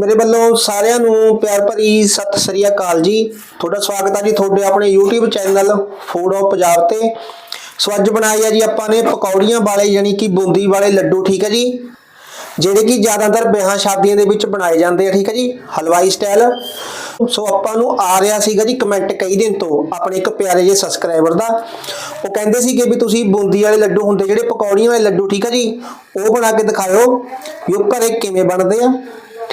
ਮੇਰੇ ਵੱਲੋਂ ਸਾਰਿਆਂ ਨੂੰ ਪਿਆਰ ਭਰੀ ਸਤਿ ਸ੍ਰੀ ਅਕਾਲ ਜੀ। ਤੁਹਾਡਾ ਸਵਾਗਤ ਹੈ ਜੀ ਤੁਹਾਡੇ ਆਪਣੇ YouTube channel food of Punjab ਤੇ। ਸੋ ਅੱਜ ਬਣਾਏ ਆ ਜੀ ਆਪਾਂ ਨੇ ਪਕੌੜੀਆਂ ਵਾਲੇ ਯਾਨੀ ਕਿ ਬੂੰਦੀ ਵਾਲੇ ਲੱਡੂ, ਠੀਕ ਹੈ ਜੀ? ਜਿਹੜੇ ਕਿ ਜ਼ਿਆਦਾਤਰ ਵਿਆਹਾਂ ਸ਼ਾਦੀਆਂ ਦੇ ਵਿੱਚ ਬਣਾਏ ਜਾਂਦੇ ਆ, ਠੀਕ ਹੈ ਜੀ? ਹਲਵਾਈ ਸਟਾਈਲ ਸੋ ਆਪਾਂ ਨੂੰ ਆ ਰਿਹਾ ਸੀਗਾ ਜੀ ਕਮੈਂਟ ਕਈ ਦਿਨ ਤੋਂ ਆਪਣੇ ਇੱਕ ਪਿਆਰੇ ਜਿਹੇ ਸਬਸਕ੍ਰਾਈਬਰ ਦਾ। ਉਹ ਕਹਿੰਦੇ ਸੀਗੇ ਵੀ ਤੁਸੀਂ ਬੂੰਦੀ ਵਾਲੇ ਲੱਡੂ ਹੁੰਦੇ, ਜਿਹੜੇ ਪਕੌੜੀਆਂ ਵਾਲੇ ਲੱਡੂ, ਠੀਕ ਹੈ ਜੀ? ਉਹ ਬਣਾ ਕੇ ਦਿਖਾਇਓ ਵੀ ਉਹ ਘਰੇ ਕਿਵੇਂ ਬਣਦੇ ਆ।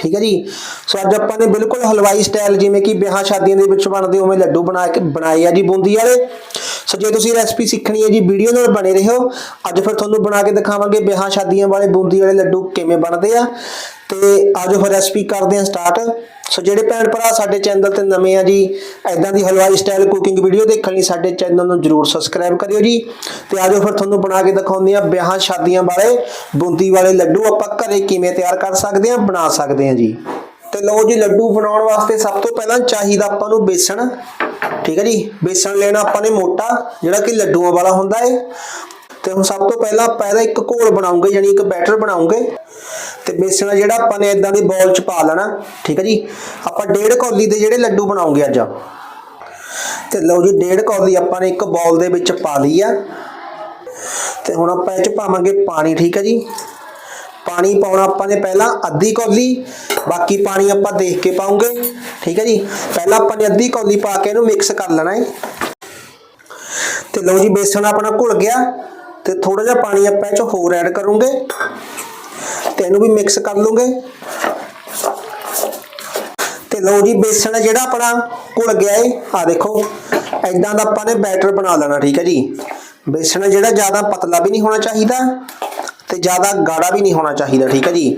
ਠੀਕ ਹੈ ਜੀ? ਸੋ ਅੱਜ ਆਪਾਂ ਨੇ ਬਿਲਕੁਲ ਹਲਵਾਈ ਸਟਾਈਲ ਜਿਵੇਂ ਕਿ ਵਿਆਹਾਂ ਸ਼ਾਦੀਆਂ ਦੇ ਵਿੱਚ ਬਣਦੇ ਉਵੇਂ ਲੱਡੂ ਬਣਾ ਕੇ ਬਣਾਏ ਆ ਜੀ ਬੂੰਦੀ ਵਾਲੇ। ਸੋ ਜੇ ਤੁਸੀਂ ਰੈਸਪੀ ਸਿੱਖਣੀ ਹੈ ਜੀ, ਵੀਡੀਓ ਨਾਲ ਬਣੇ ਰਹੋ। ਅੱਜ ਫਿਰ ਤੁਹਾਨੂੰ ਬਣਾ ਕੇ ਦਿਖਾਵਾਂਗੇ ਵਿਆਹਾਂ ਸ਼ਾਦੀਆਂ ਵਾਲੇ ਬੂੰਦੀ ਵਾਲੇ ਲੱਡੂ ਕਿਵੇਂ ਬਣਦੇ ਆ। ਤੇ ਆਜੋ ਫਿਰ ਰੈਸਪੀ ਕਰਦੇ ਹਾਂ ਸਟਾਰਟ ਸੋ ਜਿਹੜੇ ਭੈਣ ਭਰਾ ਸਾਡੇ ਚੈਨਲ ਤੇ ਨਵੇਂ ਆ ਜੀ ਐਦਾਂ ਦੀ ਹਲਵਾਈ ਸਟਾਈਲ ਕੁਕਿੰਗ ਵੀਡੀਓ ਦੇਖਣ ਲਈ ਸਾਡੇ ਚੈਨਲ ਨੂੰ ਜਰੂਰ ਸਬਸਕ੍ਰਾਈਬ ਕਰਿਓ ਜੀ। ਤੇ ਆਜੋ ਫਿਰ ਤੁਹਾਨੂੰ ਬਣਾ ਕੇ ਦਿਖਾਉਂਦੇ ਆ ਵਿਆਹਾਂ ਸ਼ਾਦੀਆਂ ਵਾਲੇ, ਬੂੰਦੀ ਵਾਲੇ ਲੱਡੂ ਆਪਾਂ ਘਰੇ ਕਿਵੇਂ ਤਿਆਰ ਕਰ ਸਕਦੇ ਆ ਬਣਾ ਸਕਦੇ ਆ ਜੀ। ਤੇ ਲਓ ਜੀ ਲੱਡੂ ਬਣਾਉਣ ਵਾਸਤੇ ਸਭ ਤੋਂ ਪਹਿਲਾਂ ਚਾਹੀਦਾ ਆਪਾਂ ਨੂੰ ਬੇਸਣ, ਠੀਕ ਹੈ ਜੀ? ਬੇਸਣ ਲੈਣਾ ਆਪਾਂ ਨੇ ਮੋਟਾ, ਜਿਹੜਾ ਕਿ ਲੱਡੂਆਂ ਵਾਲਾ ਹੁੰਦਾ ਹੈ ਤੇ ਹੁਣ ਸਭ ਤੋਂ ਪਹਿਲਾਂ ਆਪਾਂ ਇਹਦਾ ਇੱਕ ਘੋਲ ਬਣਾਉਂਗੇ ਯਾਨੀ ਇੱਕ ਬੈਟਰ ਬਣਾਉਂਗੇ। ਤੇ ਬੇਸਣ ਆ ਜਿਹੜਾ ਆਪਾਂ ਨੇ ਇਦਾਂ ਦੇ ਬੋਲ ਚ ਪਾ ਲੈਣਾ, ਠੀਕ ਹੈ ਜੀ? ਆਪਾਂ ਡੇਢ ਕੌਲੀ ਦੇ ਜਿਹੜੇ ਲੱਡੂ ਬਣਾਉਂਗੇ ਅੱਜ। ਤੇ ਲਓ ਜੀ, ਡੇਢ ਕੌਲੀ ਆਪਾਂ ਨੇ ਇੱਕ ਬੋਲ ਦੇ ਵਿੱਚ ਪਾ ਲਈ ਆ। ਤੇ ਹੁਣ ਆਪਾਂ ਇਹ ਚ ਪਾਵਾਂਗੇ ਪਾਣੀ, ਠੀਕ ਹੈ ਜੀ? ਪਾਣੀ ਪਾਉਣਾ ਆਪਾਂ ਨੇ ਪਹਿਲਾਂ ਅੱਧੀ ਕੌਲੀ, ਬਾਕੀ ਪਾਣੀ ਆਪਾਂ ਦੇਖ ਕੇ ਪਾਉਂਗੇ, ਠੀਕ ਹੈ ਜੀ? ਪਹਿਲਾਂ ਆਪਾਂ ਨੇ ਅੱਧੀ ਕੌਲੀ ਪਾ ਕੇ ਇਹਨੂੰ ਮਿਕਸ ਕਰ ਲੈਣਾ ਹੈ ਤੇ ਲਓ ਜੀ, ਬੇਸਣ ਆਪਣਾ ਘੁਲ ਗਿਆ। ਤੇ ਥੋੜਾ ਜਿਹਾ ਪਾਣੀ ਆਪਾਂ ਇਹ ਚ ਹੋਰ ਐਡ ਕਰੂੰਗੇ। ਤੇ ਇਹਨੂੰ ਵੀ ਮਿਕਸ ਕਰ ਲੂੰਗੇ। ਤੇ ਲਓ ਜੀ, ਬੇਸਣ ਜਿਹੜਾ ਆਪਣਾ ਘੁਲ ਗਿਆ ਏ ਆ ਦੇਖੋ ਐਦਾਂ ਦਾ ਆਪਾਂ ਨੇ ਬੈਟਰ ਬਣਾ ਲੈਣਾ, ਠੀਕ ਹੈ ਜੀ। ਬੇਸਣ ਜਿਹੜਾ ਜ਼ਿਆਦਾ ਪਤਲਾ ਵੀ ਨਹੀਂ ਹੋਣਾ ਚਾਹੀਦਾ ਤੇ ਜ਼ਿਆਦਾ ਗਾੜਾ ਵੀ ਨਹੀਂ ਹੋਣਾ ਚਾਹੀਦਾ, ਠੀਕ ਹੈ ਜੀ।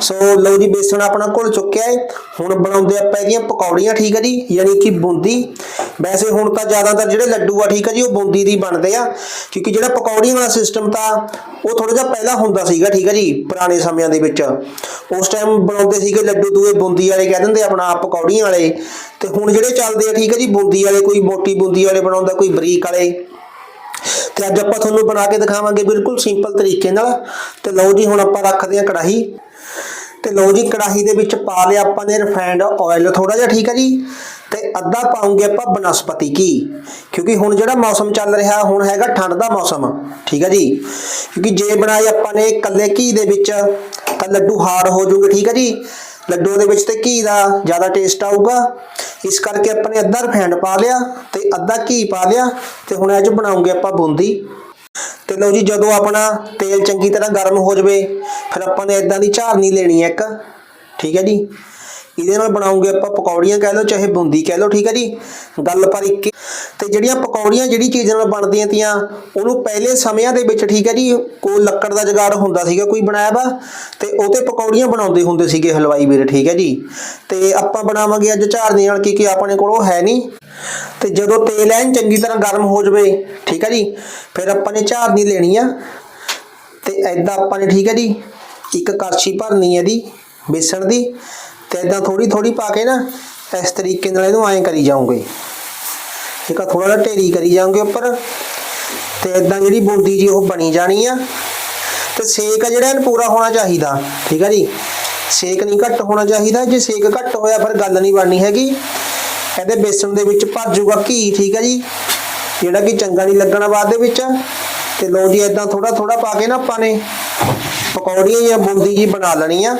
ਸੋ ਲਓ ਜੀ, ਬੇਸਣ ਆਪਣਾ ਘੁਲ ਚੁੱਕਿਆ ਹੈ। ਹੁਣ ਬਣਾਉਂਦੇ ਆਪਾਂ ਇਹਦੀਆਂ ਪਕੌੜੀਆਂ, ਠੀਕ ਹੈ ਜੀ? ਯਾਨੀ ਕਿ ਬੂੰਦੀ। ਵੈਸੇ ਹੁਣ ਤਾਂ ਜ਼ਿਆਦਾਤਰ ਜਿਹੜੇ ਲੱਡੂ ਆ, ਠੀਕ ਹੈ ਜੀ, ਉਹ ਬੂੰਦੀ ਦੀ ਬਣਦੇ ਆ। ਕਿਉਂਕਿ ਜਿਹੜਾ ਪਕੌੜੀਆਂ ਵਾਲਾ ਸਿਸਟਮ ਤਾਂ ਉਹ ਥੋੜਾ ਜਿਹਾ ਪਹਿਲਾਂ ਹੁੰਦਾ ਸੀਗਾ, ਠੀਕ ਹੈ ਜੀ, ਪੁਰਾਣੇ ਸਮਿਆਂ ਦੇ ਵਿੱਚ। ਉਸ ਟਾਈਮ ਬਣਾਉਂਦੇ ਸੀਗੇ ਲੱਡੂ ਦੂਏ ਬੂੰਦੀ ਵਾਲੇ, ਕਹਿ ਦਿੰਦੇ ਆਪਣਾ ਆਪ ਪਕੌੜੀਆਂ ਵਾਲੇ। ਤੇ ਹੁਣ ਜਿਹੜੇ ਚੱਲਦੇ ਆ, ਠੀਕ ਹੈ ਜੀ, ਬੂੰਦੀ ਵਾਲੇ, ਕੋਈ ਮੋਟੀ ਬੂੰਦੀ ਵਾਲੇ ਬਣਾਉਂਦਾ, ਕੋਈ ਬਰੀਕ ਵਾਲੇ। ਤੇ ਅੱਜ ਆਪਾਂ ਤੁਹਾਨੂੰ ਬਣਾ ਕੇ ਦਿਖਾਵਾਂਗੇ ਬਿਲਕੁਲ ਸਿੰਪਲ ਤਰੀਕੇ ਨਾਲ। ਤੇ ਲਓ ਜੀ, ਹੁਣ ਆਪਾਂ ਰੱਖਦੇ ਹਾਂ ਕੜਾਹੀ। ਤੇ ਲਓ ਜੀ, ਕੜਾਹੀ ਦੇ ਵਿੱਚ ਪਾ ਲਿਆ ਆਪਾਂ ਨੇ ਰਿਫਾਈਨਡ ਆਇਲ ਥੋੜਾ ਜਿਹਾ ਠੀਕ ਹੈ ਜੀ? ਤੇ ਅੱਧਾ ਪਾਉਂਗੇ ਆਪਾਂ ਬਨਸਪਤੀ ਘੀ। ਕਿਉਂਕਿ ਹੁਣ ਜਿਹੜਾ ਮੌਸਮ ਚੱਲ ਰਿਹਾ, ਹੁਣ ਹੈਗਾ ਠੰਡ ਦਾ ਮੌਸਮ। ਠੀਕ ਹੈ ਜੀ? ਕਿਉਂਕਿ ਜੇ ਬਣਾਏ ਆਪਾਂ ਨੇ ਇਕੱਲੇ ਘੀ ਦੇ ਵਿੱਚ, ਤਾਂ ਲੱਡੂ ਹਾਰਡ ਹੋ ਜਾਊਗੇ, ਠੀਕ ਹੈ ਜੀ? ਲੱਡੂ ਦੇ ਵਿੱਚ ਤੇ ਘੀ ਦਾ ਜ਼ਿਆਦਾ ਟੇਸਟ ਆਊਗਾ। ਇਸ ਕਰਕੇ ਆਪਾਂ ਨੇ ਅੱਧਾ ਰਿਫਾਈਨਡ ਪਾ ਲਿਆ ਤੇ ਅੱਧਾ ਘੀ ਪਾ ਲਿਆ ਤੇ ਹੁਣ ਅੱਜ ਬਣਾਉਂਗੇ ਆਪਾਂ ਬੂੰਦੀ। ਤੇ ਲਓ ਜੀ, ਜਦੋਂ ਆਪਣਾ ਤੇਲ ਚੰਗੀ ਤਰ੍ਹਾਂ ਗਰਮ ਹੋ ਜਾਵੇ, ਫਿਰ ਆਪਾਂ ਨੇ ਇਦਾਂ ਦੀ ਝਾਰਨੀ ਲੈਣੀ ਹੈ ਇੱਕ। ਠੀਕ ਹੈ ਜੀ? ਇਹਦੇ ਨਾਲ ਬਣਾਉਂਗੇ ਆਪਾਂ ਪਕੌੜੀਆਂ ਕਹਿ ਲਓ, ਚਾਹੇ ਬੂੰਦੀ ਕਹਿ ਲਓ, ਠੀਕ ਹੈ ਜੀ? ਗੱਲ ਪਰ ਇੱਕ ਤੇ ਜਿਹੜੀਆਂ ਪਕੌੜੀਆਂ ਜਿਹੜੀ ਚੀਜ਼ ਨਾਲ ਬਣਦੀਆਂ ਤੀਆਂ, ਉਹਨੂੰ ਪਹਿਲੇ ਸਮਿਆਂ ਦੇ ਵਿੱਚ, ਠੀਕ ਹੈ ਜੀ, ਕੋਈ ਲੱਕੜ ਦਾ ਜੁਗਾੜ ਹੁੰਦਾ ਸੀਗਾ, ਕੋਈ ਬਣਾਇਆ ਵਾ, ਤੇ ਉਹ ਤੇ ਪਕੌੜੀਆਂ ਬਣਾਉਂਦੇ ਹੁੰਦੇ ਸੀਗੇ ਹਲਵਾਈ ਵੀਰ, ਠੀਕ ਹੈ ਜੀ? ਤੇ ਆਪਾਂ ਬਣਾਵਾਂਗੇ ਅੱਜ ਝਾਰਨੀ ਨਾਲ, ਕੀ ਕੀ ਆਪਣੇ ਕੋਲ ਉਹ ਹੈ ਨਹੀਂ। ਤੇ ਜਦੋਂ ਤੇਲ ਐਨ ਚੰਗੀ ਤਰ੍ਹਾਂ ਗਰਮ ਹੋ ਜਾਵੇ, ਠੀਕ ਹੈ ਜੀ, ਫਿਰ ਆਪਾਂ ਨੇ ਝਾਰਨੀ ਲੈਣੀ ਆ। ਤੇ ਐਦਾਂ ਆਪਾਂ ਨੇ, ਠੀਕ ਹੈ ਜੀ, ਇੱਕ ਕੜਛੀ ਭਰਨੀ ਹੈ ਦੀ ਬੇਸਣ ਦੀ ਤੇ ਐਦਾਂ ਥੋੜੀ ਥੋੜੀ ਪਾ ਕੇ ਨਾ ਇਸ ਤਰੀਕੇ ਨਾਲ ਇਹਨੂੰ ਐਂ ਕਰੀ ਜਾਓਗੇ। ਠੀਕ ਆ ਥੋੜਾ ਜਿਹਾ ਢੇਰੀ ਕਰੀ ਜਾਓਗੇ ਉੱਪਰ। ਤੇ ਐਦਾਂ ਜਿਹੜੀ ਬੂੰਦੀ ਜੀ ਉਹ ਬਣੀ ਜਾਣੀ ਆ। ਤੇ ਸੇਕ ਆ ਜਿਹੜਾ ਇਹਨੂੰ ਪੂਰਾ ਹੋਣਾ ਚਾਹੀਦਾ, ਠੀਕ ਆ ਜੀ? ਸੇਕ ਨਹੀਂ ਘੱਟ ਹੋਣਾ ਚਾਹੀਦਾ, ਜੇ ਸੇਕ ਘੱਟ ਹੋਇਆ ਫਿਰ ਗੱਲ ਨਹੀਂ ਬਣਨੀ ਹੈਗੀ। ਇਹਦੇ ਬੇਸਣ ਦੇ ਵਿੱਚ ਭਰ ਜਾਊਗਾ ਘੀ, ਠੀਕ ਆ ਜੀ? ਜਿਹੜਾ ਕਿ ਚੰਗਾ ਨਹੀਂ ਲੱਗਣਾ ਬਾਅਦ ਦੇ ਵਿੱਚ। ਤੇ ਲੋ ਜੀ ਇਦਾਂ ਥੋੜਾ ਥੋੜਾ ਪਾ ਕੇ ਨਾ ਆਪਾਂ ਨੇ ਪਕੌੜੀਆਂ ਜਾਂ ਬੂੰਦੀ ਜੀ ਬਣਾ ਲੈਣੀ ਆ।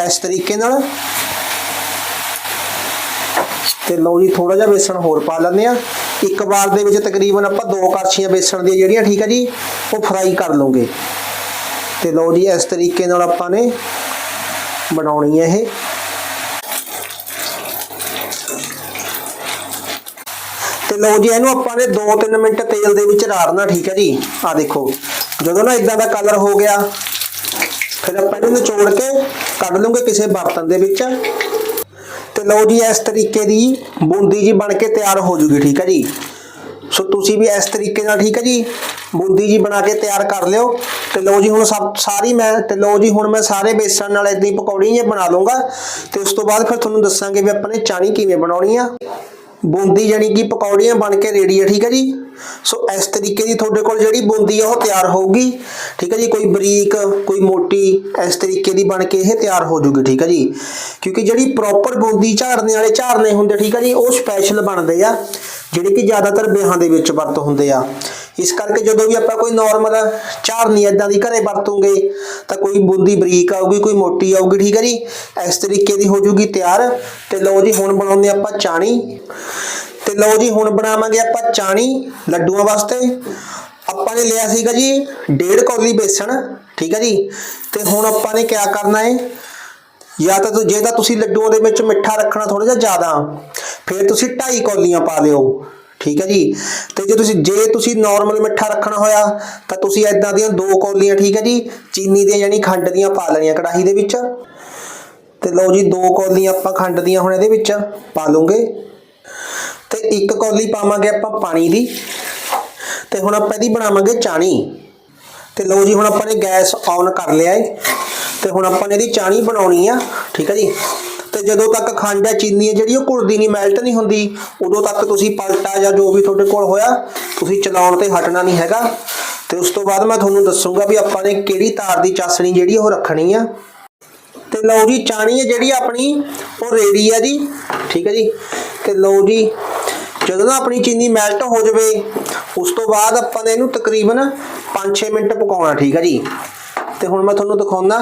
ਇਸ ਤਰੀਕੇ ਨਾਲ। ਤੇ ਲਓ ਜੀ ਥੋੜਾ ਜਿਹਾ ਬੇਸਣ ਹੋਰ ਪਾ ਲੈਂਦੇ ਆ ਇੱਕ ਵਾਰ ਦੇ ਵਿੱਚ ਤਕਰੀਬਨ ਆਪਾਂ ਦੋ ਕੜਛੀਆਂ ਬੇਸਣ ਦੀਆਂ ਜਿਹੜੀਆਂ, ਠੀਕ ਆ ਜੀ, ਉਹ ਫਰਾਈ ਕਰ ਲਵਾਂਗੇ। ਤੇ ਲਓ ਜੀ, ਇਸ ਤਰੀਕੇ ਨਾਲ ਆਪਾਂ ਨੇ ਬਣਾਉਣੀ ਹੈ ਇਹ। ਤੇ ਲਓ ਜੀ, ਇਹਨੂੰ ਆਪਾਂ ਨੇ 2-3 ਮਿੰਟ ਤੇਲ ਦੇ ਵਿੱਚ ਰਾੜਨਾ, ਠੀਕ ਹੈ ਜੀ। ਆ ਦੇਖੋ, ਜਦੋਂ ਨਾ ਇਦਾਂ ਦਾ ਕਲਰ ਹੋ ਗਿਆ ਫਿਰ ਆਪਾਂ ਇਹਨੂੰ ਨਿਚੋੜ ਕੇ ਕੱਢ ਲਵਾਂਗੇ ਕਿਸੇ ਬਰਤਨ ਦੇ ਵਿੱਚ। ਤੇ ਲਓ ਜੀ, ਇਸ ਤਰੀਕੇ ਦੀ ਬੂੰਦੀ ਜੀ ਬਣ ਕੇ ਤਿਆਰ ਹੋ ਜੂਗੀ, ਠੀਕ ਹੈ ਜੀ? ਸੋ ਤੁਸੀਂ ਵੀ ਇਸ ਤਰੀਕੇ ਨਾਲ, ਠੀਕ ਹੈ ਜੀ? ਬੂੰਦੀ ਜੀ ਬਣਾ ਕੇ ਤਿਆਰ ਕਰ ਲਿਓ। ਤੇ ਲਓ ਜੀ, ਹੁਣ ਸਾਰੀ ਮੈਂ, ਤੇ ਲਓ ਜੀ, ਹੁਣ ਮੈਂ ਸਾਰੇ ਬੇਸਣ ਨਾਲ ਇਦਾਂ ਹੀ ਪਕੌੜੀਆਂ ਜਿਹੀਆਂ ਬਣਾ ਲਵਾਂਗਾ ਤੇ ਉਸ ਤੋਂ ਬਾਅਦ ਫਿਰ ਤੁਹਾਨੂੰ ਦੱਸਾਂਗੇ ਵੀ ਆਪਾਂ ਨੇ ਚਾਣੀ ਕਿਵੇਂ ਬਣਾਉਣੀ ਆ। ਬੂੰਦੀ ਜਾਨੀ ਕਿ ਪਕੌੜੀਆਂ ਬਣ ਕੇ ਰੈਡੀ ਹੈ ਠੀਕ ਹੈ ਜੀ? ਸੋ ਇਸ ਤਰੀਕੇ ਦੀ ਤੁਹਾਡੇ ਕੋਲ ਜਿਹੜੀ ਬੂੰਦੀ ਆ, ਉਹ ਤਿਆਰ ਹੋਊਗੀ। ਠੀਕ ਹੈ ਜੀ, ਕੋਈ ਬਰੀਕ, ਕੋਈ ਮੋਟੀ, ਇਸ ਤਰੀਕੇ ਦੀ ਬਣ ਕੇ ਇਹ ਤਿਆਰ ਹੋ ਜੂਗੀ, ਠੀਕ ਹੈ ਜੀ। ਕਿਉਂਕਿ ਜਿਹੜੀ ਪ੍ਰੋਪਰ ਬੂੰਦੀ ਝਾੜਨੇ ਵਾਲੇ ਝਾੜਨੇ ਹੁੰਦੇ, ਠੀਕ ਹੈ ਜੀ, ਉਹ ਸਪੈਸ਼ਲ ਬਣਦੇ ਆ, ਜਿਹੜੇ ਕਿ ਜ਼ਿਆਦਾਤਰ ਵਿਆਹਾਂ ਦੇ ਵਿੱਚ ਵਰਤ ਹੁੰਦੇ ਆ। ਇਸ ਕਰਕੇ ਜਦੋਂ ਵੀ ਆਪਾਂ ਕੋਈ ਨਾਰਮਲ ਝਾੜਨੀ ਇਦਾਂ ਦੀ ਘਰੇ ਵਰਤੋਂਗੇ, ਤਾਂ ਕੋਈ ਬੂੰਦੀ ਬਰੀਕ ਆਊਗੀ, ਕੋਈ ਮੋਟੀ ਆਊਗੀ, ਠੀਕ ਹੈ ਜੀ। ਇਸ ਤਰੀਕੇ ਦੀ ਹੋ ਜੂਗੀ ਤਿਆਰ। ਤੇ ਲਓ ਜੀ, ਹੁਣ ਬਣਾਉਂਦੇ ਆਪਾਂ ਚਾਣੀ। ਤੇ ਲਓ ਜੀ, ਹੁਣ ਬਣਾਵਾਂਗੇ ਆਪਾਂ ਚਾਣੀ ਲੱਡੂਆਂ ਵਾਸਤੇ। ਆਪਾਂ ਨੇ ਲਿਆ ਸੀਗਾ ਜੀ ਡੇਢ ਕੌਲੀ ਬੇਸਣ, ਠੀਕ ਹੈ ਜੀ? ਤੇ ਹੁਣ ਆਪਾਂ ਨੇ ਕਿਆ ਕਰਨਾ ਹੈ ਜਾਂ ਤਾਂ ਜੇ ਤਾਂ ਤੁਸੀਂ ਲੱਡੂਆਂ ਦੇ ਵਿੱਚ ਮਿੱਠਾ ਰੱਖਣਾ ਥੋੜਾ ਜਿਹਾ ਜ਼ਿਆਦਾ, ਫਿਰ ਤੁਸੀਂ 2.5 ਕੌਲੀਆਂ ਪਾ ਲਿਓ, ਠੀਕ ਹੈ ਜੀ? ਤੇ ਜੇ ਤੁਸੀਂ ਜੇ ਤੁਸੀਂ ਨਾਰਮਲ ਮਿੱਠਾ ਰੱਖਣਾ ਹੋਇਆ, ਤਾਂ ਤੁਸੀਂ ਐਦਾਂ ਦੀਆਂ ਦੋ ਕੌਲੀਆਂ, ਠੀਕ ਹੈ ਜੀ? ਚੀਨੀ ਦੀਆਂ ਯਾਨੀ ਖੰਡ ਦੀਆਂ ਪਾ ਲੈਣੀਆਂ ਕੜਾਹੀ ਦੇ ਵਿੱਚ। ਤੇ ਲਓ ਜੀ, ਦੋ ਕੌਲੀਆਂ ਆਪਾਂ ਖੰਡ ਦੀਆਂ ਹੁਣ ਇਹਦੇ ਵਿੱਚ ਪਾ ਲਵਾਂਗੇ। ਤੇ ਇੱਕ ਕੌਲੀ ਪਾਵਾਂਗੇ ਆਪਾਂ ਪਾਣੀ ਦੀ ਤੇ ਹੁਣ ਆਪਾਂ ਇਹਦੀ ਬਣਾਵਾਂਗੇ ਚਾਣੀ। ਤੇ ਲਓ ਜੀ, ਹੁਣ ਆਪਾਂ ਨੇ ਗੈਸ ਔਨ ਕਰ ਲਿਆ ਏ। ਤੇ ਹੁਣ ਆਪਾਂ ਨੇ ਇਹਦੀ ਚਾਣੀ ਬਣਾਉਣੀ ਆ, ਠੀਕ ਹੈ ਜੀ। ਤੇ ਜਦੋਂ ਤੱਕ ਖੰਡ ਹੈ ਚੀਨੀ ਹੈ ਜਿਹੜੀ ਉਹ ਘੁਲਦੀ ਨਹੀਂ ਮੈਲਟ ਨਹੀਂ ਹੁੰਦੀ, ਉਦੋਂ ਤੱਕ ਤੁਸੀਂ ਪਲਟਾ ਜਾਂ ਜੋ ਵੀ ਤੁਹਾਡੇ ਕੋਲ ਹੋਇਆ, ਤੁਸੀਂ ਚਲਾਉਣ ਤੇ ਹਟਣਾ ਨਹੀਂ ਹੈਗਾ। ਤੇ ਉਸ ਤੋਂ ਬਾਅਦ ਮੈਂ ਤੁਹਾਨੂੰ ਦੱਸੂਗਾ ਵੀ ਆਪਾਂ ਨੇ ਕਿਹੜੀ ਤਾਰ ਦੀ ਚਾਸਣੀ ਜਿਹੜੀ ਉਹ ਰੱਖਣੀ ਆ। ਤੇ ਲਓ ਜੀ, ਚਾਣੀ ਹੈ ਜਿਹੜੀ ਆਪਣੀ, ਉਹ ਰੇੜੀ ਆ ਜੀ, ਠੀਕ ਹੈ ਜੀ। ਤੇ ਲਓ ਜੀ ਜਦੋਂ ਨਾ ਆਪਣੀ ਚੀਨੀ ਮੈਲਟ ਹੋ ਜਾਵੇ, ਉਸ ਤੋਂ ਬਾਅਦ ਆਪਾਂ ਨੇ ਇਹਨੂੰ ਤਕਰੀਬਨ 5-6 ਮਿੰਟ ਪਕਾਉਣਾ, ਠੀਕ ਹੈ ਜੀ? ਤੇ ਹੁਣ ਮੈਂ ਤੁਹਾਨੂੰ ਦਿਖਾਉਂਦਾ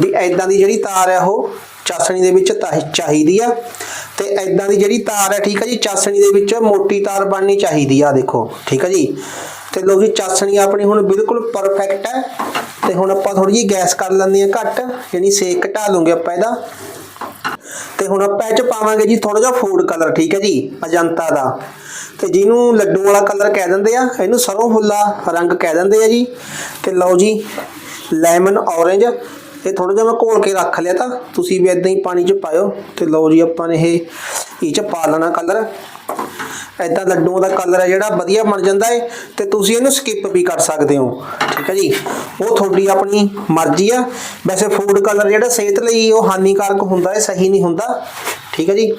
ਵੀ ਐਦਾਂ ਦੀ ਜਿਹੜੀ ਤਾਰ ਹੈ ਉਹ ਚਾਸਣੀ ਦੇ ਵਿੱਚ ਤਾਂ ਚਾਹੀਦੀ ਆ। ਤੇ ਐਦਾਂ ਦੀ ਜਿਹੜੀ ਤਾਰ ਹੈ ਠੀਕ ਹੈ ਜੀ, ਚਾਸਣੀ ਦੇ ਵਿੱਚ ਮੋਟੀ ਤਾਰ ਬਣਨੀ ਚਾਹੀਦੀ ਆ, ਦੇਖੋ, ਠੀਕ ਹੈ ਜੀ? ਤੇ ਲਓ ਜੀ, ਚਾਸਣੀ ਆਪਣੀ ਹੁਣ ਬਿਲਕੁਲ ਪਰਫੈਕਟ ਹੈ ਤੇ ਹੁਣ ਆਪਾਂ ਥੋੜੀ ਜਿਹੀ ਗੈਸ ਕਰ ਲੈਂਦੇ ਆ ਘੱਟ, ਯਾਨੀ ਸੇਕ ਘਟਾ ਲਵਾਂਗੇ ਆਪਾਂ ਇਹਦਾ। ਤੇ ਹੁਣ ਆਪਾਂ ਇਹ ਚ ਪਾਵਾਂਗੇ ਜੀ ਥੋੜਾ ਜਿਹਾ ਫੂਡ ਕਲਰ ਠੀਕ ਹੈ ਜੀ, ਅਜੰਤਾ ਦਾ। ਤੇ ਜਿਹਨੂੰ ਲੱਡੂ ਵਾਲਾ ਕਲਰ ਕਹਿ ਦਿੰਦੇ ਆ, ਇਹਨੂੰ ਸਰੋਂ ਫੁੱਲਾ ਰੰਗ ਕਹਿ ਦਿੰਦੇ ਆ ਜੀ। ਤੇ ਲਓ ਜੀ ਲੈਮਨ ਔਰੇਂਜ ਇਹ ਥੋੜਾ ਜਿਹਾ ਮੈਂ ਘੋਲ ਕੇ ਰੱਖ ਲਿਆ ਤਾਂ ਤੁਸੀਂ ਵੀ ਇਦਾਂ ਹੀ ਪਾਣੀ ਚ ਪਾਇਓ। ਤੇ ਲਓ ਜੀ, ਆਪਾਂ ਨੇ ਇਹ ਇਹ ਚ ਪਾ ਲੈਣਾ ਕਲਰ ਐਦਾਂ ਲੱਡੂਆਂ ਦਾ ਕਲਰ ਹੈ ਜਿਹੜਾ ਵਧੀਆ ਬਣ ਜਾਂਦਾ ਹੈ ਤੇ ਤੁਸੀਂ ਇਹਨੂੰ ਸਕਿਪ ਵੀ ਕਰ ਸਕਦੇ ਹੋ। ਠੀਕ ਹੈ ਜੀ? ਉਹ ਤੁਹਾਡੀ ਆਪਣੀ ਮਰਜ਼ੀ ਆ। ਵੈਸੇ ਫੂਡ ਕਲਰ ਜਿਹੜਾ ਸਿਹਤ ਲਈ ਉਹ ਹਾਨੀਕਾਰਕ ਹੁੰਦਾ ਹੈ ਸਹੀ ਨਹੀਂ ਹੁੰਦਾ। ਠੀਕ ਹੈ ਜੀ?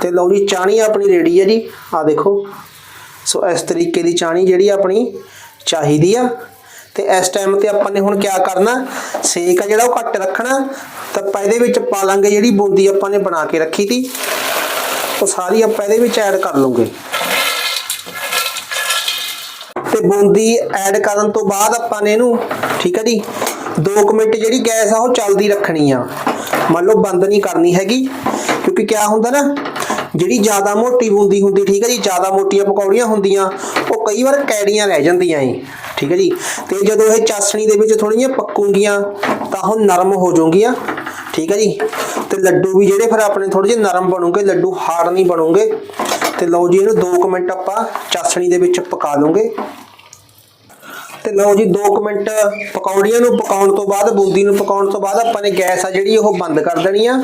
ਤੇ ਲਓ ਜੀ, ਚਾਣੀ ਆਪਣੀ ਰੈਡੀ ਹੈ ਜੀ। ਆ ਦੇਖੋ। ਸੋ ਇਸ ਤਰੀਕੇ ਦੀ ਚਾਣੀ ਜਿਹੜੀ ਆਪਣੀ ਚਾਹੀਦੀ ਆ। ਤੇ ਇਸ ਟਾਈਮ ਤੇ ਆਪਾਂ ਨੇ ਹੁਣ ਕੀ ਕਰਨਾ? ਸੇਕ ਆ ਜਿਹੜਾ ਉਹ ਘੱਟ ਰੱਖਣਾ। ਤਾਂ ਆਪਾਂ ਇਹਦੇ ਵਿੱਚ ਪਾ ਲਾਂਗੇ ਜਿਹੜੀ ਬੂੰਦੀ ਆਪਾਂ ਨੇ ਬਣਾ ਕੇ ਰੱਖੀ ਸੀ ਉਹ ਸਾਰੀ ਆਪਾਂ ਇਹਦੇ ਵਿੱਚ ਐਡ ਕਰ ਲਵਾਂਗੇ। ਤੇ ਬੂੰਦੀ ਐਡ ਕਰਨ ਤੋਂ ਬਾਅਦ ਆਪਾਂ ਨੇ ਇਹਨੂੰ, ਠੀਕ ਹੈ ਜੀ 2 ਮਿੰਟ ਜਿਹੜੀ ਗੈਸ ਆ ਉਹ ਚੱਲਦੀ ਰੱਖਣੀ ਆ। ਮੰਨ ਲਓ ਬੰਦ ਨਹੀਂ ਕਰਨੀ ਹੈਗੀ, ਕਿਉਂਕਿ ਕਿਆ ਹੁੰਦਾ ਨਾ, ਜਿਹੜੀ ਜ਼ਿਆਦਾ ਮੋਟੀ ਬੂੰਦੀ ਹੁੰਦੀ, ਠੀਕ ਹੈ ਜੀ, ਜ਼ਿਆਦਾ ਮੋਟੀਆਂ ਪਕੌੜੀਆਂ ਹੁੰਦੀਆਂ, ਉਹ ਕਈ ਵਾਰ ਕੈੜੀਆਂ ਰਹਿ ਜਾਂਦੀਆਂ ਏ, ਠੀਕ ਹੈ ਜੀ। ਤੇ ਜਦੋਂ ਇਹ ਚਾਸਣੀ ਦੇ ਵਿੱਚ ਥੋੜੀਆਂ ਪੱਕੂਗੀਆਂ, ਤਾਂ ਉਹ ਨਰਮ ਹੋ ਜਾਣਗੀਆਂ ਠੀਕ ਹੈ ਜੀ। ਤੇ ਲੱਡੂ ਵੀ ਜਿਹੜੇ ਫਿਰ ਆਪਣੇ ਥੋੜੇ ਜਿਹੇ ਨਰਮ ਬਣੂਗੇ, ਲੱਡੂ ਹਾਰਡ ਨਹੀਂ ਬਣੂਗੇ। ਤੇ ਲਓ ਜੀ ਇਹਨੂੰ 2 ਮਿੰਟ ਆਪਾਂ ਚਾਸਣੀ ਦੇ ਵਿੱਚ ਪਕਾ ਲਵਾਂਗੇ। ਤੇ ਲਓ ਜੀ 2 ਮਿੰਟ ਪਕੌੜੀਆਂ ਨੂੰ ਪਕਾਉਣ ਤੋਂ ਬਾਅਦ, ਬੂੰਦੀ ਨੂੰ ਪਕਾਉਣ ਤੋਂ ਬਾਅਦ ਆਪਾਂ ਨੇ ਗੈਸ ਆ ਜਿਹੜੀ ਉਹ ਬੰਦ ਕਰ ਦੇਣੀ ਆ।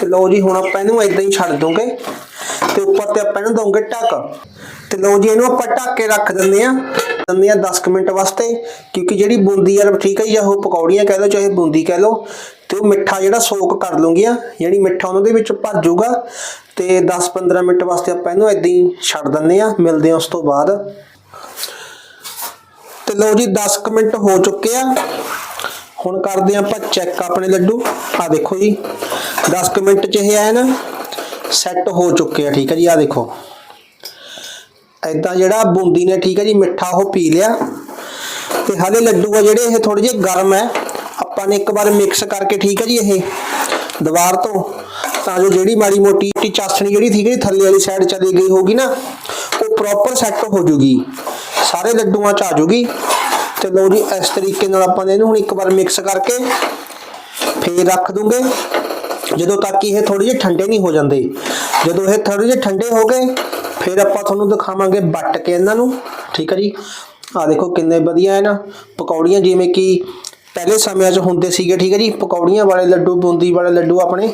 ਤੇ ਲਓ ਜੀ ਹੁਣ ਆਪਾਂ ਇਹਨੂੰ ਇਦਾਂ ਹੀ ਛੱਡ ਦੋਗੇ ਤੇ ਉੱਪਰ ਤੇ ਆਪਾਂ ਇਹਨੂੰ ਦੋਗੇ ਢੱਕ। ਤੇ ਲਓ ਜੀ ਇਹਨੂੰ ਆਪਾਂ ਢੱਕ ਕੇ ਰੱਖ ਦਿੰਦੇ ਆ। ਦਿੰਦੇ ਆ 10 ਕੁ ਮਿੰਟ ਵਾਸਤੇ, ਕਿਉਂਕਿ ਜਿਹੜੀ ਬੂੰਦੀ ਆ, ਠੀਕ ਹੈ ਜੀ ਉਹ ਪਕੌੜੀਆਂ ਕਹਿ ਲਓ, ਚਾਹੇ ਬੂੰਦੀ ਕਹਿ ਲਓ। ਤੇ ਉਹ ਮਿੱਠਾ ਜਿਹੜਾ ਸੋਕ ਕਰ ਲੂੰਗੀਆਂ ਜਿਹੜੀ ਮਿੱਠਾ ਉਹਨਾਂ ਦੇ ਵਿੱਚ ਭਰ ਜਾਊਗਾ ਤੇ 10-15 ਮਿੰਟ ਵਾਸਤੇ ਆਪਾਂ ਇਹਨੂੰ ਇਦਾਂ ਹੀ ਛੱਡ ਦਿੰਦੇ ਆ ਮਿਲਦੇ ਆ ਉਸ ਤੋਂ ਬਾਅਦ। ਤੇ ਲਓ ਜੀ 10 ਮਿੰਟ ਹੋ ਚੁੱਕੇ ਆ। ਹੁਣ ਕਰਦੇ ਆ ਆਪਾਂ ਚੈੱਕ ਆਪਣੇ ਲੱਡੂ। ਆ ਦੇਖੋ ਜੀ 10 ਕੁ ਮਿੰਟ ਚ ਇਹ ਆਇਆ ਨਾ ਸੈੱਟ ਹੋ ਚੁੱਕੇ ਆ, ਠੀਕ ਹੈ ਜੀ ਆ ਦੇਖੋ। ਐਦਾਂ ਜਿਹੜਾ ਬੂੰਦੀ ਨੇ, ਠੀਕ ਹੈ ਜੀ, ਮਿੱਠਾ ਉਹ ਪੀ ਲਿਆ। ਤੇ ਹਾਲੇ ਲੱਡੂ ਆ ਜਿਹੜੇ, ਇਹ ਥੋੜੇ ਜਿਹੇ ਗਰਮ ਹੈ ਆਪਾਂ ਨੇ ਇੱਕ ਵਾਰ ਮਿਕਸ ਕਰਕੇ, ਠੀਕ ਹੈ ਜੀ ਇਹ? ਦੀਵਾਰ ਤੋਂ। ਤਾਂ ਜੋ ਜਿਹੜੀ ਮਾੜੀ ਮੋਟੀ ਟੀ ਚਾਸਣੀ ਜਿਹੜੀ ਠੀਕ ਥੱਲੇ ਵਾਲੀ ਸਾਈਡ ਚਲੀ ਗਈ ਹੋਗੀ ਨਾ, ਉਹ ਪ੍ਰੋਪਰ ਸੈੱਟ ਹੋ ਜੂਗੀ। ਸਾਰੇ ਲੱਡੂਆਂ ਚ ਆ ਜੂਗੀ। ਤੇ ਲਓ ਜੀ, ਇਸ ਤਰੀਕੇ ਨਾਲ ਆਪਾਂ ਨੇ ਇਹਨੂੰ ਹੁਣ ਇੱਕ ਵਾਰ ਮਿਕਸ ਕਰਕੇ ਫੇਰ ਰੱਖ ਦੂੰਗੇ। ਜਦੋਂ ਤੱਕ ਕਿ ਇਹ ਥੋੜੇ ਜਿਹੇ ਠੰਡੇ ਨਹੀਂ ਹੋ ਜਾਂਦੇ। ਜਦੋਂ ਇਹ ਥੋੜੇ ਜਿਹੇ ਠੰਡੇ ਹੋ ਗਏ, ਫਿਰ ਆਪਾਂ ਤੁਹਾਨੂੰ ਦਿਖਾਵਾਂਗੇ ਵੱਟ ਕੇ ਇਹਨਾਂ ਨੂੰ। ਠੀਕ ਹੈ ਜੀ? ਆ ਦੇਖੋ ਕਿੰਨੇ ਵਧੀਆ ਹੈ ਨਾ, ਪਕੌੜੀਆਂ ਜਿਵੇਂ ਕਿ ਪਹਿਲੇ ਸਮਿਆਂ 'ਚ ਹੁੰਦੇ ਸੀਗੇ, ਠੀਕ ਹੈ ਜੀ? ਪਕੌੜੀਆਂ ਵਾਲੇ ਲੱਡੂ, ਬੂੰਦੀ ਵਾਲੇ ਲੱਡੂ ਆਪਣੇ,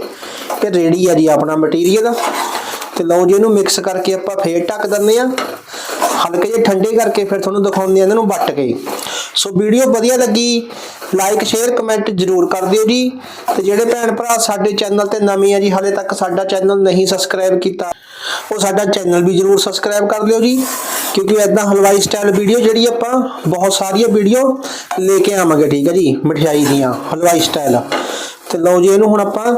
ਤੇ ਰੈਡੀ ਆ ਜੀ ਆਪਣਾ ਮਟੀਰੀਅਲ ਤੇ ਲਓ ਜੀ, ਇਹਨੂੰ ਮਿਕਸ ਕਰਕੇ ਆਪਾਂ ਫੇਰ ਢੱਕ ਦਿੰਦੇ ਆ ਹਲਕੇ ਜਿਹੇ ਠੰਡੇ ਕਰਕੇ ਫਿਰ ਤੁਹਾਨੂੰ ਦਿਖਾਉਂਦੇ ਆ ਇਹਨਾਂ ਨੂੰ ਵੱਟ ਕੇ। ਸੋ ਵੀਡੀਓ ਵਧੀਆ ਲੱਗੀ ਲਾਈਕ ਸ਼ੇਅਰ ਕਮੈਂਟ ਜ਼ਰੂਰ ਕਰ ਦਿਓ ਜੀ। ਤੇ ਜਿਹੜੇ ਭੈਣ ਭਰਾ ਸਾਡੇ ਚੈਨਲ ਤੇ ਨਵੇਂ ਆ ਜੀ, ਹਾਲੇ ਤੱਕ ਸਾਡਾ ਚੈਨਲ ਨਹੀਂ ਸਬਸਕ੍ਰਾਈਬ ਕੀਤਾ, ਉਹ ਸਾਡਾ ਚੈਨਲ ਵੀ ਜ਼ਰੂਰ ਸਬਸਕ੍ਰਾਈਬ ਕਰ ਲਿਓ ਜੀ। ਕਿਉਂਕਿ ਐਦਾਂ ਹਲਵਾਈ ਸਟਾਈਲ ਵੀਡੀਓ ਜਿਹੜੀ ਆਪਾਂ ਬਹੁਤ ਸਾਰੀਆਂ ਵੀਡੀਓ ਲੈ ਕੇ ਆਵਾਂਗੇ, ਠੀਕ ਹੈ ਜੀ? ਮਠਿਆਈ ਦੀਆਂ, ਹਲਵਾਈ ਸਟਾਈਲ ਤੇ ਲਓ ਜੀ, ਇਹਨੂੰ ਹੁਣ ਆਪਾਂ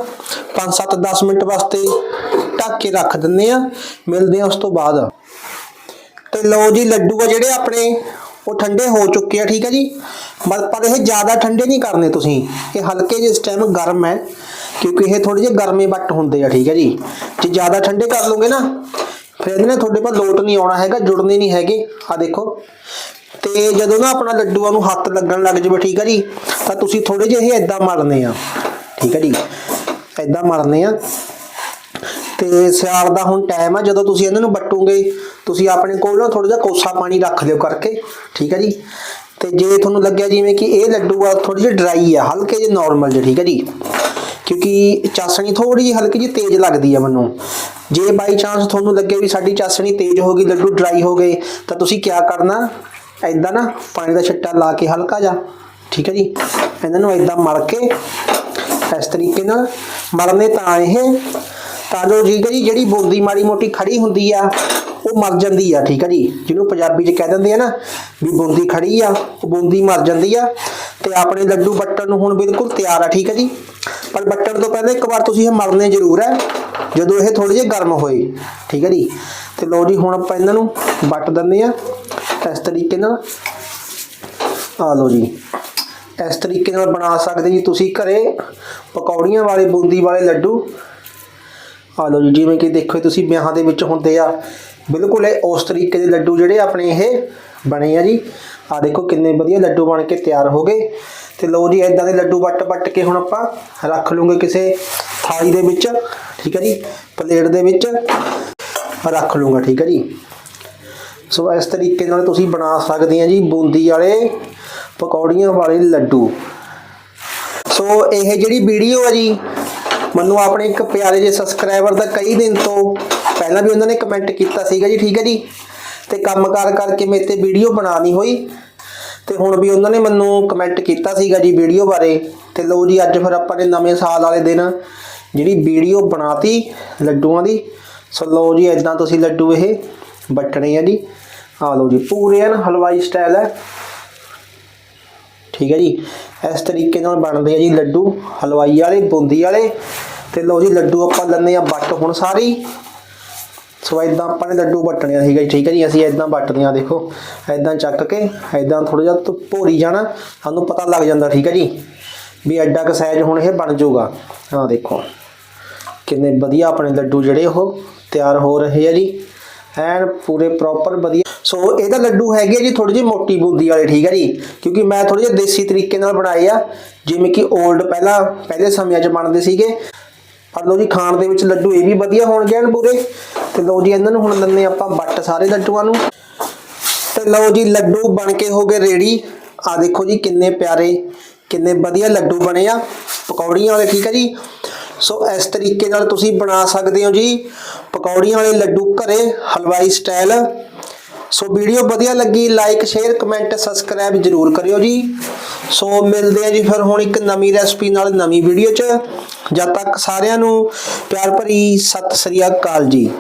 5-7 10 ਮਿੰਟ ਵਾਸਤੇ ਢੱਕ ਕੇ ਰੱਖ ਦਿੰਨੇ ਆ। ਮਿਲਦੇ ਆ ਉਸ ਤੋਂ ਬਾਅਦ। ਤੇ ਲਓ ਜੀ, ਲੱਡੂ ਆ ਜਿਹੜੇ ਆਪਣੇ, ਉਹ ਠੰਡੇ ਹੋ ਚੁੱਕੇ ਆ, ਠੀਕ ਹੈ ਜੀ? ਪਰ ਇਹ ਜ਼ਿਆਦਾ ਠੰਡੇ ਨਹੀਂ ਕਰਨੇ ਤੁਸੀਂ। ਇਹ ਹਲਕੇ ਜਿਹੇ ਇਸ ਟਾਈਮ ਗਰਮ ਹੈ, ਕਿਉਂਕਿ ਇਹ ਥੋੜੇ ਜਿਹੇ ਗਰਮੇ ਵੱਟ ਹੁੰਦੇ ਆ, ਠੀਕ ਹੈ ਜੀ? ਜੇ ਜ਼ਿਆਦਾ ਠੰਡੇ ਕਰ ਲਓਗੇ ਨਾ ਫਿਰ ਇਹਦੇ ਨਾਲ ਤੁਹਾਡੇ ਕੋਲ ਲੋਟ ਨਹੀਂ ਆਉਣਾ ਹੈਗਾ, ਜੁੜਨੇ ਨਹੀਂ ਹੈਗੇ। ਆ ਦੇਖੋ। ਤੇ ਜਦੋਂ ਨਾ ਆਪਣਾ ਲੱਡੂਆਂ ਨੂੰ ਹੱਥ ਲੱਗਣ ਲੱਗ ਜਾਵੇ, ਠੀਕ ਹੈ ਜੀ, ਤਾਂ ਤੁਸੀਂ ਥੋੜੇ ਜਿਹੇ ਇਹ ਇਦਾਂ ਮਾਰਨੇ ਆ। ਠੀਕ ਹੈ ਜੀ ਇਦਾਂ ਮਲਨੇ ਆ। ਤੇ ਸਿਆਲ ਦਾ ਹੁਣ ਟਾਈਮ ਆ, ਜਦੋਂ ਤੁਸੀਂ ਇਹਨਾਂ ਨੂੰ ਵੱਟੋਗੇ, ਤੁਸੀਂ ਆਪਣੇ ਕੋਲ ਨਾ ਥੋੜਾ ਜਿਹਾ ਕੋਸਾ ਪਾਣੀ ਰੱਖ ਲਿਓ ਕਰਕੇ, ਠੀਕ ਹੈ ਜੀ। ਤੇ ਜੇ ਤੁਹਾਨੂੰ ਲੱਗਿਆ ਜਿਵੇਂ ਕਿ ਇਹ ਲੱਡੂ ਆ ਥੋੜੀ ਜਿਹੀ ਡਰਾਈ ਆ, ਹਲਕੇ ਜਿਹੇ ਨਾਰਮਲ ਜਿਹੇ, ਠੀਕ ਹੈ ਜੀ। ਕਿਉਂਕਿ ਚਾਸਣੀ ਥੋੜੀ ਜਿਹੀ ਹਲਕੀ ਜਿਹੀ ਤੇਜ਼ ਲੱਗਦੀ ਆ ਮੈਨੂੰ। ਜੇ ਬਾਈ ਚਾਂਸ ਤੁਹਾਨੂੰ ਲੱਗੇ ਵੀ ਸਾਡੀ ਚਾਸਣੀ ਤੇਜ਼ ਹੋ ਗਈ, ਲੱਡੂ ਡਰਾਈ ਹੋ ਗਏ, ਤਾਂ ਤੁਸੀਂ ਕੀ ਕਰਨਾ? ਐਦਾਂ ਨਾ ਪਾਣੀ ਦਾ ਛਿੱਟਾ ਲਾ ਕੇ ਹਲਕਾ ਜਿਹਾ, ਠੀਕ ਹੈ ਜੀ? ਇਹਨਾਂ ਨੂੰ ਐਦਾਂ ਮਲ ਕੇ ਇਸ ਤਰੀਕੇ ਨਾਲ ਮਲਨੇ ਤਾਂ ਇਹ, ਤਾਂ ਜੋ ਠੀਕ ਹੈ ਜੀ, ਜਿਹੜੀ ਬੂੰਦੀ ਮਾੜੀ ਮੋਟੀ ਖੜੀ ਹੁੰਦੀ ਆ, ਉਹ ਮਰ ਜਾਂਦੀ ਆ, ਠੀਕ ਹੈ ਜੀ? ਜਿਹਨੂੰ ਪੰਜਾਬੀ 'ਚ ਕਹਿ ਦਿੰਦੇ ਆ ਨਾ, ਵੀ ਬੂੰਦੀ ਖੜੀ ਆ, ਉਹ ਬੂੰਦੀ ਮਰ ਜਾਂਦੀ ਆ। ਤੇ ਆਪਣੇ ਲੱਡੂ ਬੱਟਣ ਨੂੰ ਹੁਣ ਬਿਲਕੁਲ ਤਿਆਰ ਆ, ਠੀਕ ਹੈ ਜੀ? ਪਰ ਬੱਟਣ ਤੋਂ ਪਹਿਲਾਂ ਇੱਕ ਵਾਰ ਤੁਸੀਂ ਇਹ ਮਲਨੇ ਜ਼ਰੂਰ ਹੈ ਜਦੋਂ ਇਹ ਥੋੜੇ ਜਿਹੇ ਗਰਮ ਹੋਏ, ਠੀਕ ਹੈ ਜੀ? ਤੇ ਲਓ ਜੀ, ਹੁਣ ਆਪਾਂ ਇਹਨਾਂ ਨੂੰ ਵੱਟ ਦਿੰਦੇ ਆ ਇਸ ਤਰੀਕੇ ਨਾਲ। ਆ ਲਓ ਜੀ, ਇਸ ਤਰੀਕੇ ਨਾਲ ਬਣਾ ਸਕਦੇ ਜੀ ਤੁਸੀਂ ਘਰੇ ਪਕੌੜੀਆਂ ਵਾਲੇ, ਬੂੰਦੀ ਵਾਲੇ ਲੱਡੂ। ਆ ਲਓ ਜੀ, ਜਿਵੇਂ ਕਿ ਦੇਖੋ ਤੁਸੀਂ ਵਿਆਹਾਂ ਦੇ ਵਿੱਚ ਹੁੰਦੇ ਆ, ਬਿਲਕੁਲ ਇਹ ਉਸ ਤਰੀਕੇ ਦੇ ਲੱਡੂ ਜਿਹੜੇ ਆਪਣੇ ਇਹ ਬਣੇ ਆ ਜੀ। ਆ ਦੇਖੋ ਕਿੰਨੇ ਵਧੀਆ ਲੱਡੂ ਬਣ ਕੇ ਤਿਆਰ ਹੋ ਗਏ। ਤੇ ਲਓ ਜੀ ਇਦਾਂ ਦੇ ਲੱਡੂ ਵੱਟ ਵੱਟ ਕੇ ਹੁਣ ਆਪਾਂ ਰੱਖ ਲੂਗੇ ਕਿਸੇ ਥਾਲੀ ਦੇ ਵਿੱਚ, ਠੀਕ ਹੈ ਜੀ, ਪਲੇਟ ਦੇ ਵਿੱਚ, ਰੱਖ ਲੂੰਗਾ, ਠੀਕ ਹੈ ਜੀ। ਸੋ ਇਸ ਤਰੀਕੇ ਨਾਲ ਤੁਸੀਂ ਬਣਾ ਸਕਦੇ ਆ ਜੀ ਬੂੰਦੀ ਵਾਲੇ, ਪਕੌੜੀਆਂ ਵਾਲੇ ਲੱਡੂ। ਸੋ ਇਹ ਜਿਹੜੀ ਵੀਡੀਓ ਆ ਜੀ, ਮੈਨੂੰ ਆਪਣੇ ਇੱਕ ਪਿਆਰੇ ਜਿਹੇ ਸਬਸਕ੍ਰਾਈਬਰ ਦਾ ਕਈ ਦਿਨ ਤੋਂ ਪਹਿਲਾਂ ਵੀ ਉਹਨਾਂ ਨੇ ਕਮੈਂਟ ਕੀਤਾ ਸੀਗਾ ਜੀ, ਠੀਕ ਹੈ ਜੀ। ਤੇ ਕੰਮਕਾਰ ਕਰਕੇ ਮੇਰੇ ਤੇ ਵੀਡੀਓ ਬਣਾ ਨਹੀਂ ਹੋਈ। ਤੇ ਹੁਣ ਵੀ ਉਹਨਾਂ ਨੇ ਮੈਨੂੰ ਕਮੈਂਟ ਕੀਤਾ ਸੀਗਾ ਜੀ ਵੀਡੀਓ ਬਾਰੇ। ਤੇ ਲਓ ਜੀ, ਅੱਜ ਫਿਰ ਆਪਾਂ ਨੇ ਨਵੇਂ ਸਾਲ ਵਾਲੇ ਦਿਨ ਜਿਹੜੀ ਵੀਡੀਓ ਬਣਾਤੀ ਲੱਡੂਆਂ ਦੀ। ਸੋ ਲਓ ਜੀ ਇਦਾਂ ਤੁਸੀਂ ਲੱਡੂ ਇਹ ਵੱਟਣੇ ਆ ਜੀ। ਆ ਲਓ ਜੀ, ਪੂਰੇ ਹਨ, ਹਲਵਾਈ ਸਟਾਈਲ ਹੈ। ਠੀਕ ਹੈ ਜੀ, ਇਸ ਤਰੀਕੇ ਨਾਲ ਬਣਦੇ ਆ ਜੀ ਲੱਡੂ, ਹਲਵਾਈ ਵਾਲੇ, ਬੂੰਦੀ ਵਾਲੇ। ਤੇ ਲਓ ਜੀ, ਲੱਡੂ ਆਪਾਂ ਲੈਂਦੇ ਆ ਵੱਟ ਹੁਣ ਸਾਰੀ। ਸੋ ਇਦਾਂ ਆਪਾਂ ਨੇ ਲੱਡੂ ਵੱਟਣੇ ਸੀਗਾ ਜੀ ਠੀਕ ਹੈ ਜੀ? ਅਸੀਂ ਇਦਾਂ ਵੱਟਦੇ ਆ ਦੇਖੋ। ਇਦਾਂ ਚੱਕ ਕੇ ਇਦਾਂ ਥੋੜਾ ਜਿਹਾ ਧੁ- ਭੋਰੀ ਜਾਣਾ, ਸਾਨੂੰ ਪਤਾ ਲੱਗ ਜਾਂਦਾ, ਠੀਕ ਹੈ ਜੀ? ਵੀ ਐਡਾ ਕੁ ਸਾਈਜ਼ ਹੁਣ ਇਹ ਬਣ ਜਾਊਗਾ। ਹਾਂ ਦੇਖੋ, ਕਿੰਨੇ ਵਧੀਆ ਆਪਣੇ ਲੱਡੂ ਜਿਹੜੇ ਉਹ ਤਿਆਰ ਹੋ ਰਹੇ ਆ ਜੀ। ਐਨ ਪੂਰੇ ਪ੍ਰੋਪਰ ਵਧੀਆ। ਸੋ ਇਹਦਾ ਲੱਡੂ ਹੈਗੇ ਆ ਜੀ ਥੋੜੀ ਜਿਹੀ ਮੋਟੀ ਬੂੰਦੀ ਵਾਲੇ, ਠੀਕ ਹੈ ਜੀ? ਕਿਉਂਕਿ ਮੈਂ ਥੋੜੇ ਜਿਹੇ ਦੇਸੀ ਤਰੀਕੇ ਨਾਲ ਬਣਾਏ ਆ। ਜਿਵੇਂ ਕਿ 올ਡ ਪਹਿਲਾਂ, ਪਹਿਲੇ ਸਮਿਆਂ 'ਚ ਬਣਦੇ ਸੀਗੇ। ਪਰ ਲਓ ਜੀ, ਖਾਣ ਦੇ ਵਿੱਚ ਲੱਡੂ ਇਹ ਵੀ ਵਧੀਆ ਹੋਣਗੇ ਐਨ ਪੂਰੇ। ਤੇ ਲਓ ਜੀ, ਇਹਨਾਂ ਨੂੰ ਹੁਣ ਲੰਨੇ ਆਪਾਂ ਬੱਟ ਸਾਰੇ ਲੱਡੂਆਂ ਨੂੰ। ਤੇ ਲਓ ਜੀ, ਲੱਡੂ ਬਣ ਕੇ ਹੋ ਗਏ ਰੈਡੀ ਆ ਦੇਖੋ ਜੀ, ਕਿੰਨੇ ਪਿਆਰੇ, ਕਿੰਨੇ ਵਧੀਆ ਲੱਡੂ ਬਣੇ ਆ। ਪਕੌੜੀਆਂ ਵਾਲੇ, ਠੀਕ ਹੈ ਜੀ? ਸੋ ਇਸ ਤਰੀਕੇ ਨਾਲ ਤੁਸੀਂ ਬਣਾ ਸਕਦੇ ਹੋ ਜੀ। ਪਕੌੜੀਆਂ ਵਾਲੇ ਲੱਡੂ ਘਰੇ, ਹਲਵਾਈ ਸਟਾਈਲ। ਸੋ ਵੀਡੀਓ ਵਧੀਆ ਲੱਗੀ ਲਾਈਕ ਸ਼ੇਅਰ ਕਮੈਂਟ ਸਬਸਕ੍ਰਾਈਬ ਜਰੂਰ ਕਰਿਓ ਜੀ। ਸੋ ਮਿਲਦੇ ਆ ਜੀ ਫਿਰ ਹੁਣ ਇੱਕ ਨਵੀਂ ਰੈਸਪੀ ਨਾਲ ਨਵੀਂ ਵੀਡੀਓ 'ਚ। ਜਦ ਤੱਕ ਸਾਰਿਆਂ ਨੂੰ ਪਿਆਰ ਭਰੀ ਸਤਿ ਸ੍ਰੀ ਅਕਾਲ ਜੀ।